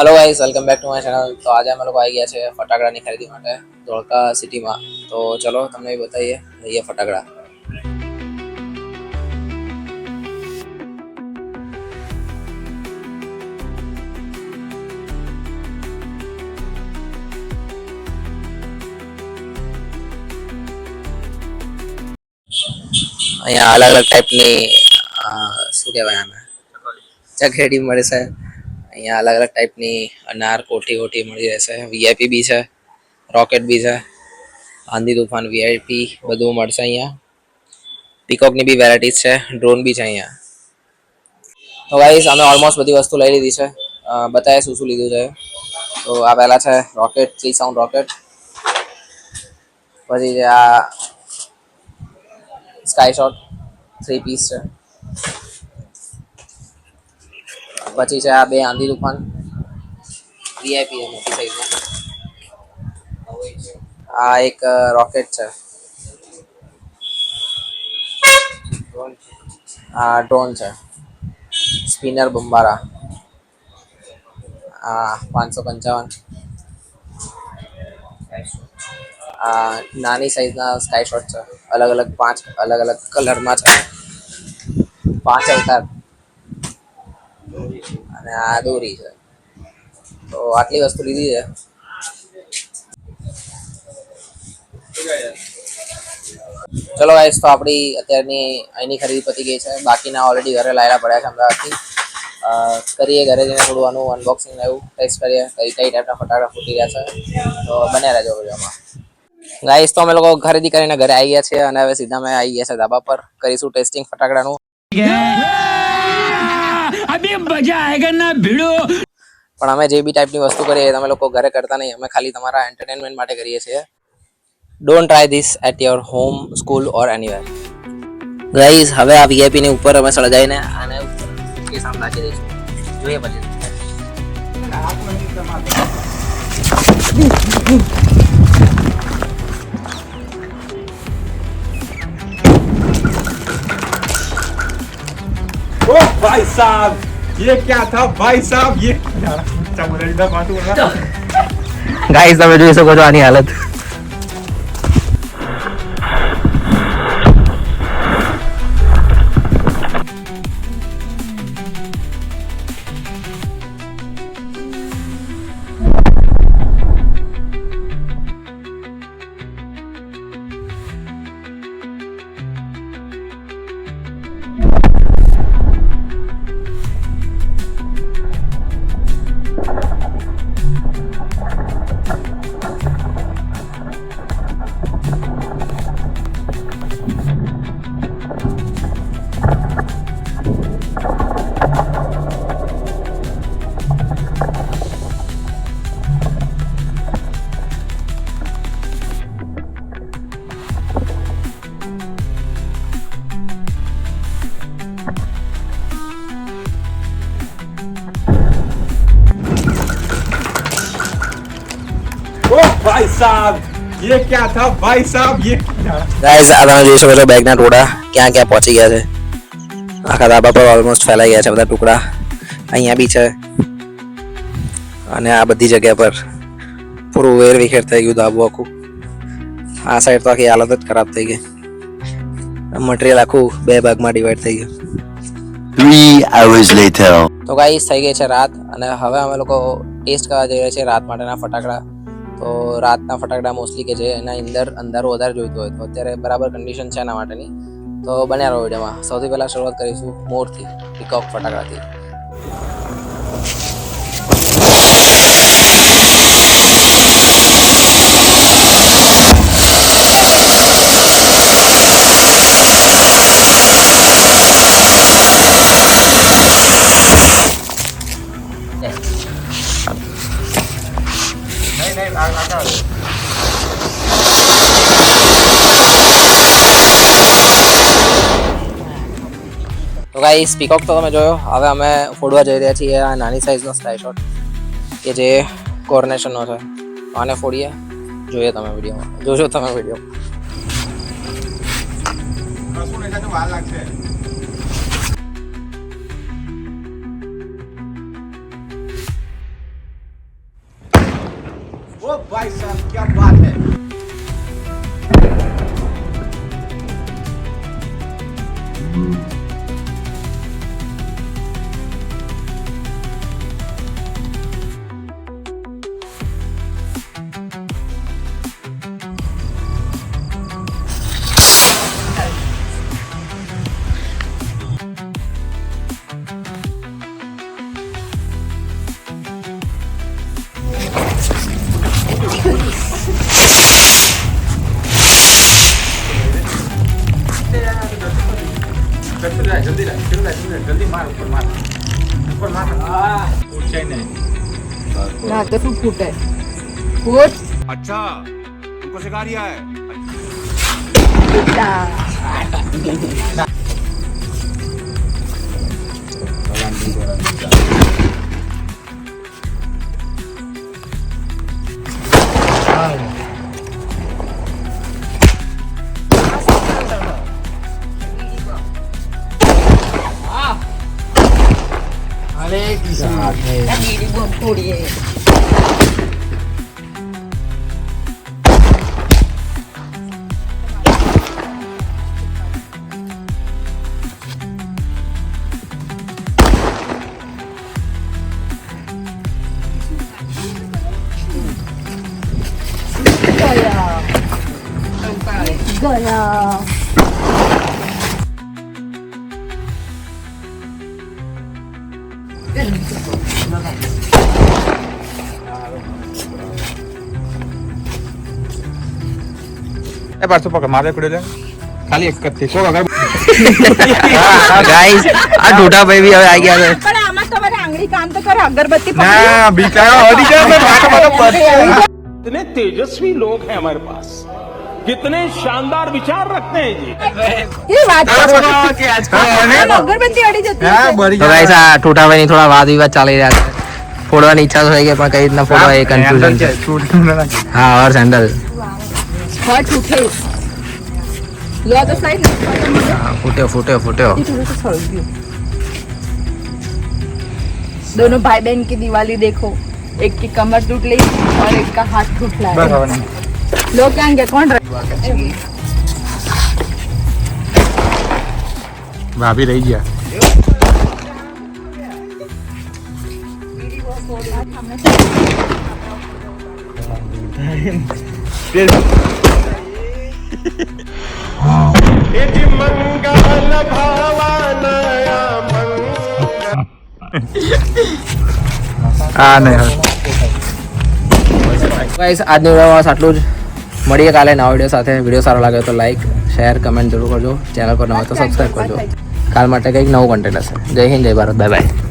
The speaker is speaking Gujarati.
Hello guys welcome back to my channel तो आज हम लोग आए गया छे फटाकड़ा ने खरीदी माटे धोलका सिटी में तो चलो तुमने भी बताइए ये फटाकड़ा यहाँ अलग अलग टाइप ने सूर्य बयान है मरे सर અહીંયા અલગ અલગ ટાઈપની અનાર કોઠી કોઠી મળી રહેશે વીઆઈપી બી છે રોકેટ બી છે આંધી તુફાન વીઆઈપી બધું મળશે અહીંયા પીકોકની બી વેરાયટીઝ છે ડ્રોન બી છે અહીંયા તો ગાઈસ અમે ઓલમોસ્ટ બધી વસ્તુ લઈ લીધી છે બતાવે શું શું લીધું છે તો આ પહેલાં છે રોકેટ થ્રી સાઉન્ડ રોકેટ પછી આ સ્કાય શોટ થ્રી પીસ છે પછી છે આ બે આંધી તુફાન વીઆઈપી મોટી સાઈઝ માં આ એક રોકેટ છે આ ડ્રોન છે સ્પિનર બુમ્બારા આ પાંચસો પંચાવન આ નાની સાઈઝના સ્કાય શોટ છે અલગ અલગ પાંચ અલગ અલગ કલરમાં છે પાંચ અવતાર અને આ દોરી છે તો આટલી વસ્તુ લીધી છે ચલો ગાઈસ તો આપણી અત્યારની અહીંની ખરીદી પતી ગઈ છે બાકીના ઓલરેડી ઘરે લાયેલા પડ્યા છે અમદાવાદથી કરીએ ઘરે જઈને થોડું આનું અનબોક્સિંગ એવું ટેસ્ટ કરીએ કઈ કઈ ટાઈપના ફટાકડા ફૂટી રહ્યા છે તો બન્યા રહેજો વિડીયોમાં ગાઈસ તો અમે લોકો ખરીદી કરીને ઘરે આવી ગયા છીએ અને હવે સીધા અમે આવી ગયા છે ધાબા પર કરીશું ટેસ્ટિંગ ફટાકડાનું તબે મજા આવેગા ના ભીડો પણ અમે જે બી ટાઈપની વસ્તુ કરીએ તમે લોકો ઘરે કરતા નહીં અમે ખાલી તમારા એન્ટરટેનમેન્ટ માટે કરીએ છીએ don't try this at your home school or anywhere guys હવે આ વીઆઈપી ની ઉપર અમે સળગાવીને આને એ સામે નાખી દઈશું જોઈએ પછી Oh, vai, sabe? ये क्या था भाई साहब ये गाइस अब जो इसको आनी हालत साहब ये क्या था भाई साहब ये ગાઈઝ આ તમે જોઈ શકો છો બેગના ટોડા ક્યાં ક્યાં પહોંચી ગયા છે આખા ધાબા પર ઓલમોસ્ટ ફેલાઈ ગયા છે બધા ટુકડા અહીંયા બી છે અને આ બધી જગ્યા પર પૂરું વેર વિખેર થઈ ગયું ધાબુ આખું આ સાઈડ તો આખી હાલત જ ખરાબ થઈ ગઈ મટીરિયલ આખું બે ભાગમાં ડિવાઈડ થઈ ગયું Three hours તો ગાઈઝ થઈ ગઈ છે રાત અને હવે અમે લોકો ટેસ્ટ કરવા જઈ રહ્યા છીએ રાત માટેના ફટાકડા તો રાતના ફટાકડા મોસ્ટલી કે જે એના અંદર અંદર વધારે જોઈતું હોય તો અત્યારે બરાબર કન્ડિશન છે એના માટેની તો બન્યા રહો વિડીયોમાં સૌથી પહેલાં શરૂઆત કરીશું મોરથી પીકોક ફટાકડાથી સ્કાય સ્પીકઓક તો તમે જોયો હવે અમે ફોડવા જઈ રહ્યા છીએ આ નાની સાઇઝનો સ્કાય શોટ કે જે કોર્નેશનનો છે આને ફોડીએ જોઈએ તમે વિડીયો જોજો તમે વિડીયો ઓ ભાઈ સાહેબ ना तो तू फूट है फूट अच्छा तुमको सिखा रिया है अच्छा। 一个呀，一个呀。એ પાછો પકડ મારે પકડ્યો ખાલી એક જ થી કોણ ગાઈસ આ ઢોટા ભાઈ બી હવે આવી ગયા છે इतने तेजस्वी लोग हैं हमारे पास कितने शानदार विचार रखते हैं जी ये बात अगरबत्ती अड़ी जाती है तो गाइस આ ટોટાભાઈની થોડા વાદ વિવાદ ચાલી રહ્યા છે ફોડવાની ઈચ્છા થઈ ગઈ પણ કઈ રીતના ફોડવા એ કન્ફ્યુઝન હા હર સેન્ડલ ફૂટ્યો ફૂટ્યો ફૂટ્યો दोनों भाई बहन की दिवाली देखो एक की कमर टूट गई और एक का हाथ टूट अब नहीं लोग कहेंगे कौन भाभी रही गया આ કામ નથી આનું બિલ થાય એ દિ મંગલ ભાવનાયા મંગ આને હ गाइस આને નવા સાટલો મડીકાલે નવા વિડિયો સાથે વિડિયો સારો લાગ્યો તો લાઈક શેર કમેન્ટ જરૂર કરજો ચેનલ પર નવો તો સબ્સ્ક્રાઇબ કરજો કાલે માટે કઈક નવો કન્ટેન્ટ હશે જય હિન્દ જય ભારત બાય બાય